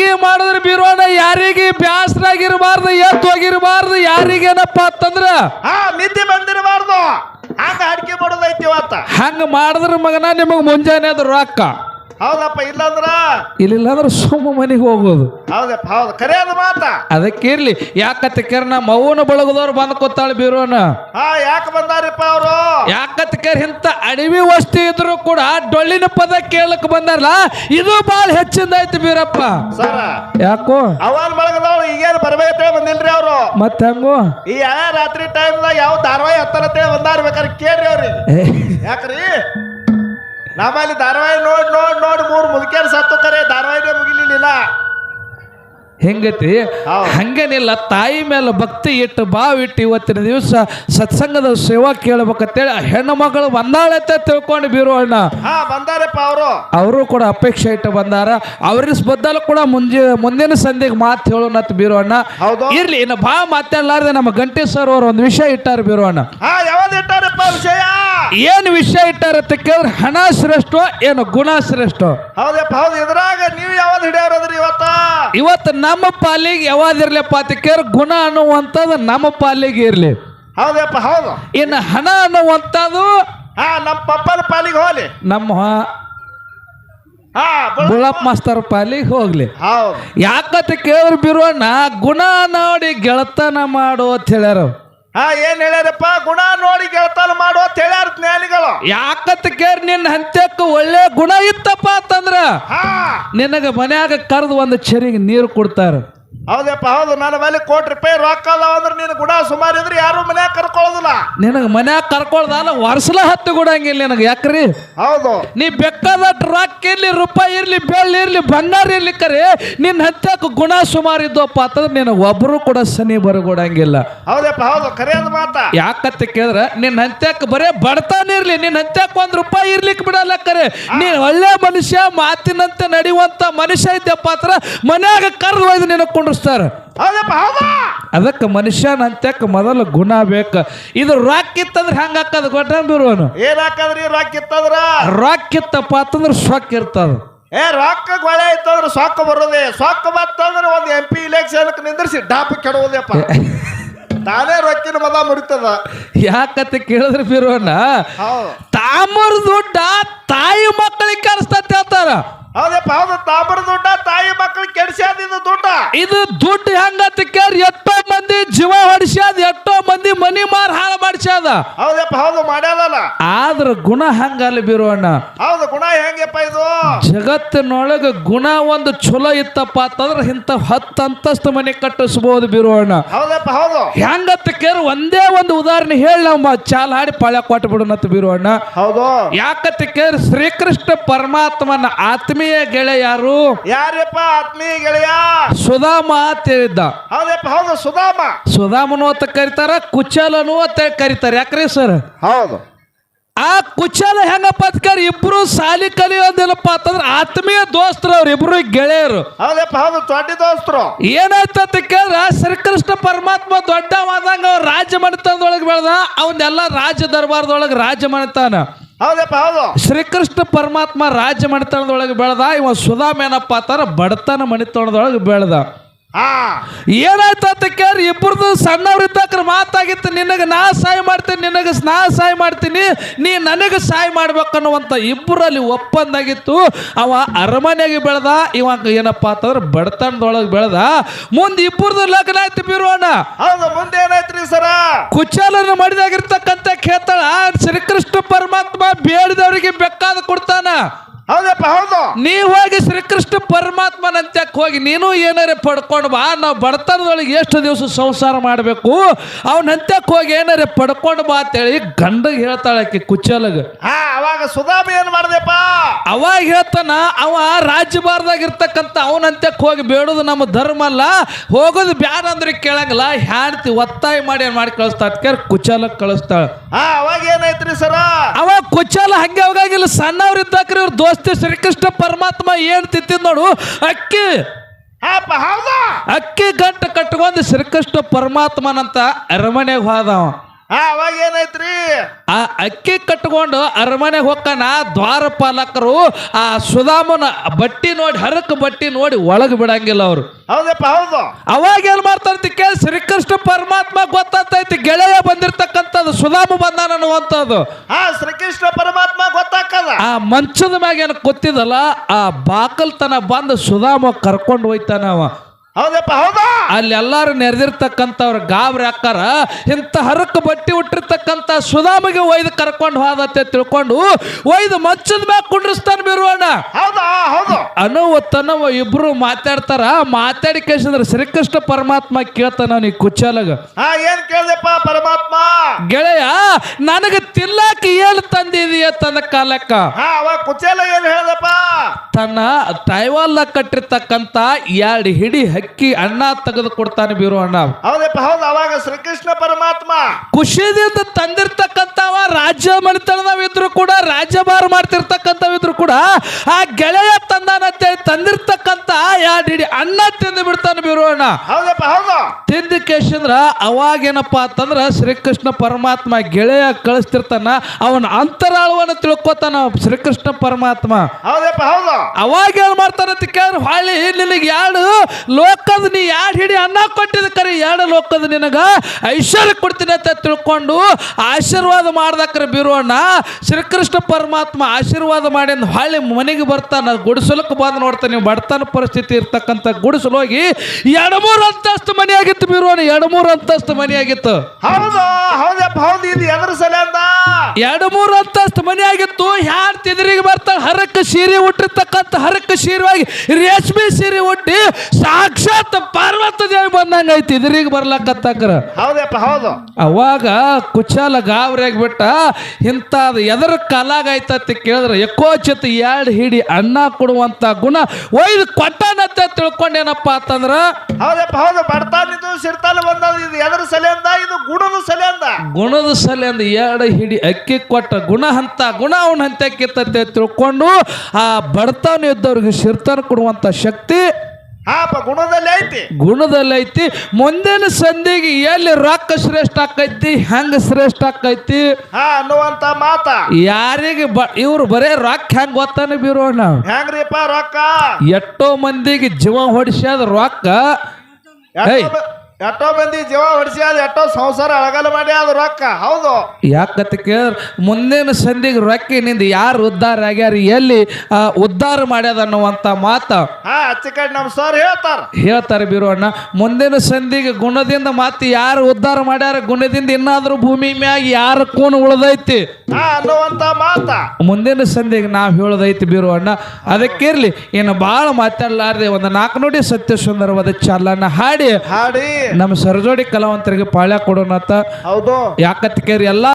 ಅಡಿಕೆ ಮಾಡಿದ್ರೆ ಬಿರೋಣ ಯಾರಿಗೆ ಬ್ಯಾಸರಾಗಿರಬಾರ್ದು ಎತ್ತು ಹೋಗಿರಬಾರ್ದು ಯಾರಿಗೇನಪ್ಪ ಅಂತಂದ್ರ? ಹಾ ನಿದ್ದೆ ಬಂದಿರಬಾರ್ದು. ಹಂಗ ಅಡಿಕೆ ಮಾಡೋದೈತಿ ಇವತ್ತ. ಹಂಗ ಮಾಡಿದ್ರ ಮಗನ ನಿಮಗ್ ಮುಂಜಾನೆ ಅದ್ರ ರೊಕ್ಕ. ಹೌದಪ್ಪ ಇಲ್ಲಂದ್ರ? ಇಲ್ಲಿಲ್ಲ ಅಂದ್ರೆ ಸುಮ್ಮ ಮನೆಗೆ ಹೋಗೋದು. ಹೌದಪ್ಪ ಹೌದು ಕರೆ ಅದು ಮಾತ. ಅದಕ್ಕೆ ಇರ್ಲಿ. ಯಾಕತ್ತ ಕೇರ್ ನಮ್ಮ ಅವ್ವನ ಬಳಗದವ್ರು ಬಂದು ಕೂತಾಳ ಬೀರೋನ? ಹಾ ಯಾಕೆ ಬಂದಾರಿಪ್ಪ ಅವರು? ಯಾಕತ್ತ ಕೇರ್ ಇಂಥ ಅಡವಿ ವಸ್ತು ಇದ್ರು ಕೂಡ ಡೊಳ್ಳಿನ ಪದ ಕೇಳಕ್ ಬಂದಾರಲ್ಲ ಇದು ಬಾಳ ಹೆಚ್ಚಿಂದ ಐತಿ ಬೀರಪ್ಪ. ಸರ ಯಾಕೋ? ಅವನ್ ಬಳಗದವ್ರು ಈಗೇನು ಬರ್ಬೇಕಂತೇಳಿ ಬಂದಿಲ್ರಿ ಅವರು? ಮತ್ತೆ ಹಂಗು? ಈ ರಾತ್ರಿ ಟೈಮ್ದಾಗ ಯಾವ ಧಾರಾವಾಹಿ ಹತ್ತಾರಂತೇಳಿ ಬಂದಾರ ಬೇಕಾದ್ರೆ ಕೇಳ್ರಿ ಅವ್ರಿ ಯಾಕ್ರಿ? ನಮ್ಮಲ್ಲಿ ಧಾರಾವಾಹಿ ನೋಡ್ ನೋಡ್ ನೋಡಿ ಮೂರು ಮುದುಕೇರ್ ಸತ್ತು ಕರೆ ಧಾರಾವಾಹಿನೇ ಮುಗಿಲಿಲ್ಲ. ಹೆಂಗತಿ. ಹಂಗೇನಿಲ್ಲ ತಾಯಿ ಮೇಲೆ ಭಕ್ತಿ ಇಟ್ಟು ಬಾವಿಟ್ಟು ಇಟ್ಟು ಇವತ್ತಿನ ದಿವಸ ಸತ್ಸಂಗದ ಸೇವಾ ಕೇಳ್ಬೇಕಂತೇಳಿ ಹೆಣ್ಣು ಮಗಳು ಬಂದಾಳಂತ ತಿಳ್ಕೊಂಡು ಬೀರೋಣ ಹಾ ಬಂದಾರಪ್ಪ ಅವರು. ಅವರು ಕೂಡ ಅಪೇಕ್ಷೆ ಇಟ್ಟು ಬಂದಾರ. ಅವ್ರ ಬದ್ದಲು ಕೂಡ ಮುಂಜಿ ಮುಂದಿನ ಸಂಧಿಗೆ ಮಾತು ಹೇಳೋಣತ್ ಬೀರೋಣ ಹೌದು. ಇರ್ಲಿ ಇನ್ನು ಬಾ ಮಾತಾಡ್ಲಾರ್ದೆ ನಮ್ಮ ಗಂಟೆ ಸರ್ ಅವರು ಒಂದು ವಿಷಯ ಇಟ್ಟಾರ ಬೀರೋಣ ಹಾ ಯಾವ್ದು ಇಟ್ಟಾರಪ್ಪ ವಿಷಯ? ಏನು ವಿಷಯ ಇಟ್ಟಾರತ್ತ ಕೇಳಿದ್ರೆ ಹಣ ಶ್ರೇಷ್ಠ ಏನು ಗುಣ ಶ್ರೇಷ್ಠ? ಹೌದಪ್ಪ ಹೌದು ಇದ್ರಾಗ ನೀವು ಯಾವ್ದು ಹಿಡಿಯೋರದ್ರಿ ಇವತ್ತ? ಇವತ್ತು ನಮ್ಮ ಪಾಲಿಗೆ ಯಾವ್ದಿರ್ಲಪ್ಪ ಅಂತ ಕೇಳಿದ್ರೆ ಗುಣ ಅನ್ನುವಂಥದ್ದು ನಮ್ಮ ಪಾಲಿಗೆ ಇರ್ಲಿ. ಹೌದಪ್ಪ ಹೌದು. ಇನ್ನು ಹಣ ಅನ್ನುವಂಥದ್ದು ಹಾ ನಮ್ಮ ಪಪ್ಪನ ಪಾಲಿಗೆ ಹೋಗ್ಲಿ. ನಮ್ಮ ಹಾ ಬುಳ- ಬುಳಪ್ಪ. ಮಾಸ್ತರ್ ಪಾಲಿಗೆ ಹೋಗ್ಲಿ. ಹೌದು. ಯಾಕಂತ ಕೇಳಿದ್ರೆ ಬಿರೋಣ ಗುಣ ನೋಡಿ ಗೆಳತನ ಮಾಡು ಅಂತ ಹೇಳ್ಯಾರ ಹಾ ಏನ್ ಹೇಳ್ಯಾರಪ್ಪ? ಗುಣ ನೋಡಿ ಗೆಳತನ ಮಾಡೋ ಅಂತ ಹೇಳ್ಯಾರ ಜ್ಞಾನಿಗಳು. ಯಾಕತ್ ಕೇರ್ ನಿನ್ನ ಹಂತಕ್ಕೆ ಒಳ್ಳೆ ಗುಣ ಇತ್ತಪ್ಪ ಅಂತಂದ್ರ ಹಾ. ನಿನಗೆ ಮನ್ಯಾಗ ಕರೆದು ಒಂದು ಚರಿಗೆ ನೀರು ಕೊಡ್ತಾರ. ಹೌದಪ್ಪ ಹೌದು ನನ್ನ ಮೇಲೆ ಕೋಟಿ ರೂಪಾಯಿ ರೊಕ್ಕ ಅದಾವ ಅಂದ್ರೆ ನೀನು ಗುಡ ಸುಮಾರು ಇದ್ರೆ ಯಾರು ಮನ್ಯಾಗ ಕರ್ಕೊಳ್ಳೋದಿಲ್ಲ. ನಿನಗೆ ಮನ್ಯಾಗ ಕರ್ಕೊಳ್ದಲ್ಲ ವರ್ಷಲ ಹತ್ತು ಗುಡಂಗಿಲ್ಲ ನಿನಗೆ ಯಾಕ್ರಿ? ಹೌದು. ನೀ ಬೆಕ್ಕದ ರೊಕ್ಕ ಇರ್ಲಿ ರೂಪಾಯಿ ಇರ್ಲಿ ಬೆಳ್ಳಿ ಇರ್ಲಿ ಬಂಗಾರ ಇರ್ಲಿ ಕರೆ ನಿನ್ನ ಹತ್ತಕ್ಕೆ ಗುಣ ಸುಮಾರು ಇದ್ದವಪ್ಪ ಅಂತಂದ್ರೆ ನಿನಗೆ ಒಬ್ಬರು ಕೂಡ ಸನಿ ಬರಗೊಡಂಗಿಲ್ಲ. ಹೌದಪ್ಪ ಹೌದು ಕರೆಯದ ಮಾತ. ಯಾಕತ್ತ ಕೇಳಿದ್ರೆ ನಿನ್ನ ಹಂತ್ಯಕ್ಕೆ ಬರೇ ಬಡತನ ಇರ್ಲಿ ನಿನ್ನ ಹಂತ್ಯಕ್ಕೆ ಒಂದ್ ರೂಪಾಯಿ ಇರ್ಲಿಕ್ಕೆ ಬಿಡಲ್ಲ ಕರೆ. ನೀನು ಒಳ್ಳೆ ಮನುಷ್ಯ ಮಾತಿನಂತೆ ನಡೆಯುವಂತ ಮನುಷ್ಯ ಇದ್ದಪ್ಪ ಅಂತ ಮನ್ಯಾಗ ಕರ್ದು ಒಯ್ದು ನಿನಗೆ ಕುಂಡ್ರಸ್ತಾರ. ಹೌದಪ್ಪ ಹೌದಾ? ಅದಕ್ಕೆ ಮನುಷ್ಯನ ಅಂತ್ಯಕ್ಕೆ ಮೊದಲು ಗುಣ ಬೇಕು. ಇದು ರೊಕ್ಕ ಇತ್ತಂದ್ರೆ ಹೆಂಗೆ ಹಾಕದು ಗೊಟ್ಟಂಬಿರುವನು ಏನ್ ಹಾಕದ್ರಿ ರೊಕ್ಕ ಇತ್ತಂದ್ರ? ರೊಕ್ಕ ಇತ್ತಪ್ಪ ಅಂತಂದ್ರೆ ಸೊಕ್ಕ ಇರ್ತದ. ಏ ರೊಕ್ಕ ಗೊಳೆ ಇತ್ತಂದ್ರೆ ಸೊಕ್ಕ ಬರೋದೆ. ಸೊಕ್ಕ ಬತ್ತಂದ್ರೆ ಒಂದು ಎಂ ಪಿ ಇಲೆಕ್ಷನ್ ನಿಂದ್ರಿಸಿ ಡಾಪ್ ಕೆಡೋದಪ್ಪ ತಾನೇ ರೊಕ್ಕಿನ ಮದ ಮುರಿತದ. ಯಾಕತ್ತೆ ಕೇಳಿದ್ರೆ ಬಿರೋಣ ತಾಮರ ದುಡ್ಡ ತಾಯಿ ಮಕ್ಕಳಿಗೆ ಕರೆಸ್ತಂತ ಹೇಳ್ತಾರ. ಹೌದಪ್ಪ ಹೌದು ತಾಮ್ರ ದುಡ್ಡ ತಾಯಿ ಮಕ್ಕಳು ಕೆಡ್ಸ್ಯಾದಿದ್ದು ದುಡ್ಡ. ಇದು ದುಡ್ಡು ಹೆಂಗತ್ತ ಕೇರ್ ಎಷ್ಟೋ ಮಂದಿ ಜೀವ ಹೊಡಿಸ್ಯಾದ ಎಷ್ಟೋ ಮಂದಿ ಮನಿ ಮಾರ್ ಹಾಳು ಮಾಡಿಸ್ಯಾದ. ಹೌದಪ್ಪ ಹೌದು ಮಾಡ್ಯಾದಲ್ಲ. ಆದ್ರ ಗುಣ ಹಂಗಲ್ಲ ಬಿರೋಣ ಹೌದು ಗುಣ ಹೆಂಗಪ್ಪ ಇದು? ಜಗತ್ತಿನೊಳಗೆ ಗುಣ ಒಂದು ಚಲೋ ಇತ್ತಪ್ಪ ಅಂತಂದ್ರೆ ಇಂತ ಹತ್ತು ಅಂತಸ್ತು ಮನೆ ಕಟ್ಟಿಸ್ಬೋದು ಬಿರೋಣ ಹೌದಪ್ಪ ಹೌದು. ಹೆಂಗತ್ತ ಕೇರ್ ಒಂದೇ ಒಂದು ಉದಾಹರಣೆ ಹೇಳಿ ನಾವು ಚಾಲ್ ಹಾಡಿ ಪಾಳ್ಯ ಕೊಟ್ಟು ಬಿಡೋಣತ್ ಬಿರೋಣ ಹೌದು. ಯಾಕತ್ತ ಕೇರ್ ಶ್ರೀಕೃಷ್ಣ ಪರಮಾತ್ಮನ ಆತ್ಮೀಯ ಗೆಳೆಯ ಯಾರು? ಯಾರಪ್ಪ ಆತ್ಮೀಯ ಗೆಳೆಯ? ಸುಧಾಮ ಅಂತ ಹೇಳಿದ್ದ. ಹೌದಪ್ಪ ಹೌದು ಸುಧಾಮ ಸುಧಾಮನು ಅಂತ ಕರೀತಾರ ಕುಚಲನು ಅಂತ ಕರೀತಾರೆ. ಯಾಕ್ರಿ ಸರ್? ಹೌದು. ಆ ಕುಚಲ ಹೆಂಗಪ್ಪ ಅಂತ ಕೇಳಿ ಇಬ್ರು ಸಾಲಿ ಕಲಿಯೋದಿಲ್ಲಪ್ಪ ಅಂತಂದ್ರೆ ಆತ್ಮೀಯ ದೋಸ್ತರು ಅವ್ರು ಇಬ್ರು ಗೆಳೆಯರು. ಹೌದಪ್ಪ ಹೌದು ದೊಡ್ಡ ದೋಸ್ತರು. ಏನಾಯ್ತು ಅಂತ ಕೇಳಿದ್ರೆ ಶ್ರೀಕೃಷ್ಣ ಪರಮಾತ್ಮ ದೊಡ್ಡವಾದಂಗ ಅವ್ರು ರಾಜ ಮನೆತನದೊಳಗೆ ಬೆಳೆದ ಅವನ್ನೆಲ್ಲ ರಾಜ ದರ್ಬಾರದೊಳಗೆ ರಾಜ ಮನೆತನ ಹೌದಪ್ಪ ಹೌದು. ಶ್ರೀಕೃಷ್ಣ ಪರಮಾತ್ಮ ರಾಜ ಮನೆತನದೊಳಗೆ ಬೆಳೆದ ಇವ ಸುಧಾಮ ಏನಪ್ಪ ಅಂತಾರ ಬಡತನ ಮನೆತನದೊಳಗೆ ಬೆಳೆದ. ಏನಾಯ್ತು ಅಂತ ಕೇಳಿ ಇಬ್ಬರದು ಸಣ್ಣವ್ರಿದ್ದಕ್ರ ಮಾತಾಗಿತ್ತು ನಿನಗೆ ನಾ ಸಹಾಯ ಮಾಡ್ತೀನಿ ನಿನಗೆ ನಾ ಸಹಾಯ ಮಾಡ್ತೀನಿ ನೀ ನನಗೆ ಸಹಾಯ ಮಾಡ್ಬೇಕನ್ನುವಂಥ ಇಬ್ಬರಲ್ಲಿ ಒಪ್ಪಂದ ಆಗಿತ್ತು ಅವ ಅರಮನೆಗೆ ಬೆಳೆದ ಇವ ಏನಪ್ಪ ಅಂತಂದ್ರೆ ಬಡತನದೊಳಗೆ ಬೆಳೆದ. ಮುಂದೆ ಇಬ್ಬರದು ಲಗ್ನ ಆಯ್ತು ಬಿರೋಣ ಹೌದು ಮುಂದೆ ಏನಾಯ್ತು ಸರ? ಕುಚಾಲನ ಮಾಡಿದಾಗಿರ್ತಕ್ಕಂಥ ಕೇತಳ ಶ್ರೀಕೃಷ್ಣ ಪರಮಾತ್ಮ ಬೇಡದವರಿಗೆ ಬೇಕಾದ ಕೊಡ್ತಾನ. ಹೌದಪ್ಪ ಹೌದು. ನೀ ಹೋಗಿ ಶ್ರೀಕೃಷ್ಣ ಪರಮಾತ್ಮನಂತ್ಯಕ್ಕೆ ಹೋಗಿ ನೀನು ಏನಾರೇ ಪಡ್ಕೊಂಡು ಬಾ ನಾವು ಬಡತನದೊಳಗೆ ಎಷ್ಟು ದಿವಸ ಸಂಸಾರ ಮಾಡಬೇಕು ಅವನಂತ್ಯಕ್ಕೆ ಹೋಗಿ ಏನಾರೇ ಪಡ್ಕೊಂಡು ಬಾ ಅಂತೇಳಿ ಗಂಡಗೆ ಹೇಳ್ತಾಳೆ ಆಕೆ ಕುಚ್ಚಲಗ. ಅವಾಗ ಸುಧಾಮ ಏನ್ ಮಾಡ್ದೆಪ್ಪ? ಅವಾಗ ಹೇಳ್ತಾನ ಅವ ರಾಜ್ಯಭಾರದಾಗಿರ್ತಕ್ಕಂಥ ಅವನಂತ್ಯಕ್ಕೆ ಹೋಗಿ ಬೇಡೋದು ನಮ್ಮ ಧರ್ಮ ಅಲ್ಲ ಹೋಗೋದು ಬ್ಯಾಡ ಅಂದ್ರೆ ಕೇಳಂಗಿಲ್ಲ ಹ್ಯಾಡ್ತಿ ಒತ್ತಾಯ ಮಾಡಿ ಏನ್ ಮಾಡಿ ಕಳಿಸ್ತಾ ಅದಕ್ಕೆ ಕುಚಲಕ್ಕೆ ಕಳಿಸ್ತಾಳ. ಅವಾಗ ಏನಾಯ್ತ್ರಿ ಸರ? ಅವಾಗ ಕುಚಲ ಹಂಗೆ ಹೋಗಾಗಿಲ್ಲ ಸಣ್ಣವ್ರಿದ್ದಾಕ್ರಿ ಅವ್ರ ದೋಸ್ತಿ ಶ್ರೀಕೃಷ್ಣ ಪರಮಾತ್ಮ ಏನ್ ತಿಂತಿದ್ ನೋಡು? ಅಕ್ಕಿ. ಅಕ್ಕಿ ಗಂಟ ಕಟ್ಕೊಂಡು ಶ್ರೀಕೃಷ್ಣ ಪರಮಾತ್ಮನಂತ ಅರಮನೆಗೆ ಹೋದವ. ಅವಾಗ ಏನೈತ್ರಿ ಆ ಅಕ್ಕಿ ಕಟ್ಕೊಂಡು ಅರಮನೆಗೆ ಹೋಗ್ಕನ ದ್ವಾರಪಾಲಕರು ಆ ಸುಧಾಮನ ಬಟ್ಟಿ ನೋಡಿ ಹರಕ ಬಟ್ಟಿ ನೋಡಿ ಒಳಗೆ ಬಿಡಂಗಿಲ್ಲ ಅವರು. ಹೌದಪ್ಪ ಹೌದು. ಅವಾಗ ಏನ್ ಮಾಡ್ತಾರಂತ ಕೇಳಿ ಶ್ರೀಕೃಷ್ಣ ಪರಮಾತ್ಮ ಗೊತ್ತಾಗ್ತೈತಿ ಗೆಳೆಯ ಬಂದಿರ್ತಕ್ಕಂಥದ್ದು ಸುಧಾಮ ಬಂದಾನ ಅನ್ನುವಂಥದ್ದು. ಹಾ ಶ್ರೀಕೃಷ್ಣ ಪರಮಾತ್ಮ ಗೊತ್ತಾಕಲ್ಲ ಆ ಮಂಚದ ಮ್ಯಾಗ ಏನು ಗೊತ್ತಿದಲ್ಲ ಆ ಬಾಕಲ್ತನ ಬಂದು ಸುಧಾಮ ಕರ್ಕೊಂಡು ಹೋಯ್ತಾನ ಅವ. ಹೌದಪ್ಪ ಹೌದಾ? ಅಲ್ಲಿ ಎಲ್ಲಾರು ನೆರೆದಿರ್ತಕ್ಕಂಥವ್ರ ಗಾಬರಿ ಹಾಕಾರ ಇಂಥ ಹರಕ ಬಟ್ಟಿ ಉಟ್ಟಿರ್ತಕ್ಕಂಥ ಸುಧಾಮಿಗೆ ಒಯ್ದು ಕರ್ಕೊಂಡು ಹೋದತ್ತೆ ತಿಳ್ಕೊಂಡು ಒಯ್ದು ಮಚ್ಚದ ಮ್ಯಾಗ ಕುಂಡ್ರಿಸ್ತಾನೆ ಬಿರುವಣ್ಣ. ಹೌದಾ ಹೌದು. ಅನುವ ತನವ ಇಬ್ರು ಮಾತಾಡ್ತಾರ. ಮಾತಾಡಿ ಕೇಳಿಸಿದ್ರೆ ಶ್ರೀಕೃಷ್ಣ ಪರಮಾತ್ಮ ಕೇಳ್ತಾನ ನೀ ಹಾ ಏನ್ ಕೇಳ್ದಪ್ಪ ಗೆಳೆಯ ನನಗೆ ತಿನ್ನಾಕ ಏನು ತಂದಿದೀಯ ತನ್ನ ಕಾಲಕ್ಕ? ಅವಾಗ ಕುಚೇಲ ಏನ್ ಹೇಳ್ದಪ್ಪ? ತನ್ನ ಟೈವಾಲ್ನ ಕಟ್ಟಿರ್ತಕ್ಕಂತ ಎರಡು ಹಿಡಿ ಹಕ್ಕಿ ಅಣ್ಣ ತೆಗೆದು ಕೊಡ್ತಾನೆ ಬೀರು ಅಣ್ಣ. ಹೌದಪ್ಪ ಹೌದು ಅವಾಗ ಶ್ರೀಕೃಷ್ಣ ಪರಮಾತ್ಮ. ಖುಷಿದಿಂದ ತಂದಿರ್ತಕ್ಕಂತವ ರಾಜ್ಯ ಮನೆತನದವಿದ್ರು ಕೂಡ ರಾಜ್ಯಭಾರ ಮಾಡ್ತಿರ್ತಕ್ಕಂಥವಿದ್ರು ಕೂಡ ಆ ಗೆಳೆಯ ತಂದಿರ್ತಕ್ಕಂಥ ಅನ್ನ ತಿಂದು ಬಿಡ್ತಾನೆ ಬಿರೋಣ ಅಣ್ಣ ಹೌದಪ್ಪ ಹೌದು. ತಿಂದ ಕೇಶಂದ್ರ ಅವಾಗೇನಪ್ಪ ಅಂತಂದ್ರ ಶ್ರೀಕೃಷ್ಣ ಪರಮಾತ್ಮ ಗೆಳೆಯ ಕಳಿಸ್ತಿರ್ತಾನ ಅವನ ಅಂತರಾಳವನ್ನು ತಿಳ್ಕೊತಾನ ಶ್ರೀಕೃಷ್ಣ ಪರಮಾತ್ಮ. ಹೌದಪ್ಪ ಹೌದು. ಅವಾಗ ಏನ್ ಮಾಡ್ತಾರಂತ ಕೇಳಿದ್ರೆ ಹೊಳ್ಳಿ ನಿನಗೆ ಎರಡು ಲೋಕದ ನೀ ಎರಡು ಹಿಡಿ ಅನ್ನ ಕೊಟ್ಟಿದ ಕರೆ ಎರಡು ಲೋಕದ ನಿನಗ ಐಶ್ವರ್ಯ ಕೊಡ್ತೀನಿ ಅಂತ ತಿಳ್ಕೊಂಡು ಆಶೀರ್ವಾದ ಮಾಡ್ದಕ್ರೆ ಬಿರೋಣ ಶ್ರೀಕೃಷ್ಣ ಪರಮಾತ್ಮ ಆಶೀರ್ವಾದ ಮಾಡಿ ಹಳ್ಳಿ ಹೊಳ್ಳಿ ಮನೆಗೆ ಬರ್ತಾನ ಗುಡಿಸಲಕ್ಕೆ ಬಂದು ನೋಡ್ತಾನೆ ನೀವು ಬಡತನ ಪರಿಸ್ಥಿತಿ ಇರ್ತಕ್ಕಂಥ ಗುಡಿಸಲು ಹೋಗಿ ಎರಡು ಮೂರು ಅಂತಸ್ತು ಮನೆಯಾಗಿತ್ತು ಆಗಿತ್ತು ಬಿರುವ ಎರಡು ಮೂರು ಅಂತಸ್ತು ಮನೆ ಆಗಿತ್ತು ಹೌದು ಹೌದಪ್ಪ ಹೌದು. ಎರಡು ಮೂರು ಅಂತಸ್ತು ಮನೆಯಾಗಿತ್ತು. ಯಾರು ತಿದ್ರಿಗೆ ಬರ್ತಾಳೆ? ಹರಕ ಸೀರೆ ಉಟ್ಟಿರ್ತಕ್ಕಂಥ ಹರಕ ಸೀರೆವಾಗಿ ರೇಷ್ಮೆ ಸೀರೆ ಉಟ್ಟಿ ಸಾಕ್ಷಾತ್ ಪಾರ್ವತ ದೇವಿ ಬಂದಂಗ ಐತಿ. ಇದ್ರಿಗೆ ಬರ್ಲಕ್ಕತ್ತಾಕ್ರ ಹೌದಪ್ಪ ಹೌದು. ಅವಾಗ ಕುಚಾಲ ಗಾಬರಿ ಬಿಟ್ಟ ಇಂಥದ್ ಎದರ ಕಲಾಗ ಐತತಿ ಕೇಳಿದ್ರೆ ಯಕೋಚಿತ ಎರಡು ಹಿಡಿ ಅನ್ನ ಕೊಡುವಂತ ಗುಣ ಒಯ್ದು ಕೊಟ್ಟಾನಂತ ತಿಳ್ಕೊಂಡೇನಪ್ಪ ಅಂತಂದ್ರ ಹೌದಪ್ಪ ಹೌದು. ಬಡತಾನಿದ್ದು ಸಿರ್ತಾಲ ಬಂದದ ಇದು ಎದ್ರ ಸಲ ಅಂದ? ಇದು ಗುಣದ ಸಲ ಅಂದ? ಗುಣದ ಸಲೆಂದ ಎರಡು ಹಿಡಿ ಅಕ್ಕಿ ಕೊಟ್ಟ ಗುಣ ಹಂತ ಗುಣ ಅವನ ಹಂತಕ್ಕಿತ್ತಂತೆ ತಿಳ್ಕೊಂಡು ಆ ಬಡತನ ಇದ್ದವ್ರಿಗೆ ಶಿರ್ತನ ಕೊಡುವಂತ ಶಕ್ತಿ ಗುಣದಲ್ಲಿ ಐತಿ. ಗುಣದಲ್ಲಿ ಐತಿ. ಮುಂದಿನ ಸಂಧಿಗೆ ಎಲ್ಲಿ ರೊಕ್ಕ ಶ್ರೇಷ್ಠ ಆಕೈತಿ ಹೆಂಗ ಶ್ರೇಷ್ಠ ಆಕೈತಿ? ಹಾ ಅನ್ನುವಂತ ಮಾತ. ಯಾರಿಗೆ ಇವ್ರು ಬರೇ ರೊಕ್ಕ ಹೆಂಗ್ ಗೊತ್ತಾನೆ ಬೀರೋಣ ಹೆಂಗ್ರಿಪ್ಪ ರೊಕ್ಕ? ಎಷ್ಟೋ ಮಂದಿಗೆ ಜೀವ ಹೊಡಿಸ್ಯಾದ ರೊಕ್ಕ. ಎಷ್ಟೋ. ಮಂದಿ ಜೀವ ಹೊಡಿಸಿ ಅದು ಎಷ್ಟೋ ಸಂಸಾರ ಅಳಗಲ ಮಾಡಿ ಅದು ರೊಕ್ಕ. ಹೌದು. ಯಾಕತ್ತ ಕೇಳಿದ್ರೆ ಮುಂದಿನ ಸಂಧಿಗೆ ರೊಕ್ಕಿನಿಂದ ಯಾರು ಉದ್ಧಾರ ಆಗ್ಯಾರ ಎಲ್ಲಿ ಆ, ಉದ್ಧಾರ ಮಾಡ್ಯಾದ ಅನ್ನುವಂಥ ಮಾತ ಹಾ ನಮ್ ನಮ್ಮ ಸರ್ ಹೇಳ್ತಾರ. ಹೇಳ್ತಾರೆ ಬೀರಣ್ಣ ಮುಂದಿನ ಸಂಧಿಗೆ ಗುಣದಿಂದ ಮಾತು ಯಾರು ಉದ್ಧಾರ ಮಾಡ್ಯಾರ ಗುಣದಿಂದ ಇನ್ನಾದ್ರೂ ಭೂಮಿ ಮ್ಯಾಗ ಯಾರ ಕೂನ್ ಉಳ್ದೈತಿ? ಹಾ ಅನ್ನುವಂತ ಮಾತ. ಮುಂದಿನ ಸಂಧಿಗೆ ನಾವು ಹೇಳೋದೈತಿ ಬೀರು ಅಣ್ಣ. ಅದಕ್ಕಿರ್ಲಿ ಏನು ಭಾಳ ಮಾತಾಡಲಾರ್ದೆ ಒಂದು ನಾಲ್ಕು ನುಡಿ ಸತ್ಯ ಸುಂದರವಾದ ಚಾಲನ ಹಾಡಿ. ಹಾಡಿ. ನಮ್ಮ ಸರಜೋಡಿ ಕಲಾವಂತರಿಗೆ ಪಾಳ್ಯ ಕೊಡೋಣ ಹೌದು. ಯಾಕತ್ ಕೇರಿ ಎಲ್ಲ